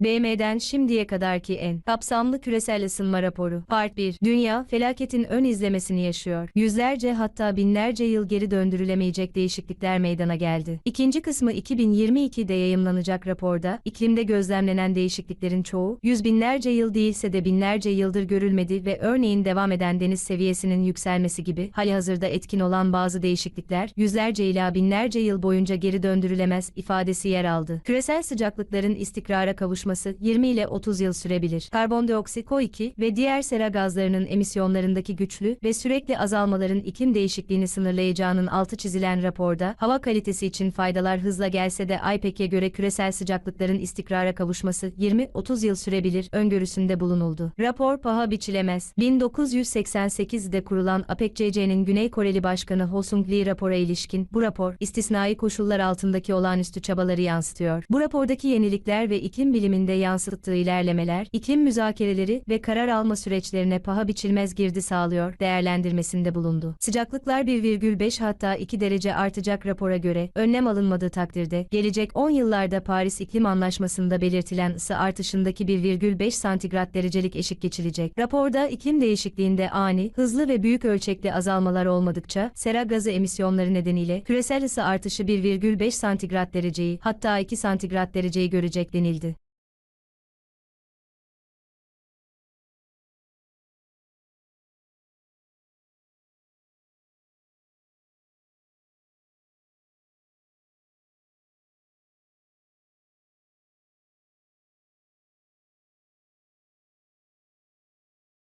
BM'den şimdiye kadarki en kapsamlı küresel ısınma raporu. Part 1. Dünya, felaketin ön izlemesini yaşıyor. Yüzlerce hatta binlerce yıl geri döndürülemeyecek değişiklikler meydana geldi. İkinci kısmı 2022'de yayımlanacak raporda, iklimde gözlemlenen değişikliklerin çoğu, yüz binlerce yıl değilse de binlerce yıldır görülmedi ve örneğin devam eden deniz seviyesinin yükselmesi gibi, halihazırda etkin olan bazı değişiklikler, yüzlerce ila binlerce yıl boyunca geri döndürülemez ifadesi yer aldı. Küresel sıcaklıkların istikrara kavuşması 20 ile 30 yıl sürebilir. Karbondioksit, CO2 ve diğer sera gazlarının emisyonlarındaki güçlü ve sürekli azalmaların iklim değişikliğini sınırlayacağının altı çizilen raporda, hava kalitesi için faydalar hızla gelse de IPCC'e göre küresel sıcaklıkların istikrara kavuşması 20-30 yıl sürebilir öngörüsünde bulunuldu. Rapor paha biçilemez. 1988'de kurulan APEC-CC'nin Güney Koreli Başkanı Ho Sung Lee rapora ilişkin, bu rapor, istisnai koşullar altındaki olağanüstü çabaları yansıtıyor. Bu rapordaki yenilikler ve iklim biliminde yansıttığı ilerlemeler, iklim müzakereleri ve karar alma süreçlerine paha biçilmez girdi sağlıyor, değerlendirmesinde bulundu. Sıcaklıklar 1,5 hatta 2 derece artacak rapora göre, önlem alınmadığı takdirde, gelecek 10 yıllarda Paris İklim Anlaşması'nda belirtilen ısı artışındaki 1,5 santigrat derecelik eşik geçilecek. Raporda iklim değişikliğinde ani, hızlı ve büyük ölçekli azalmalar olmadıkça, sera gazı emisyonları nedeniyle küresel ısı artışı 1,5 santigrat dereceyi, hatta 2 santigrat dereceyi görecek denildi.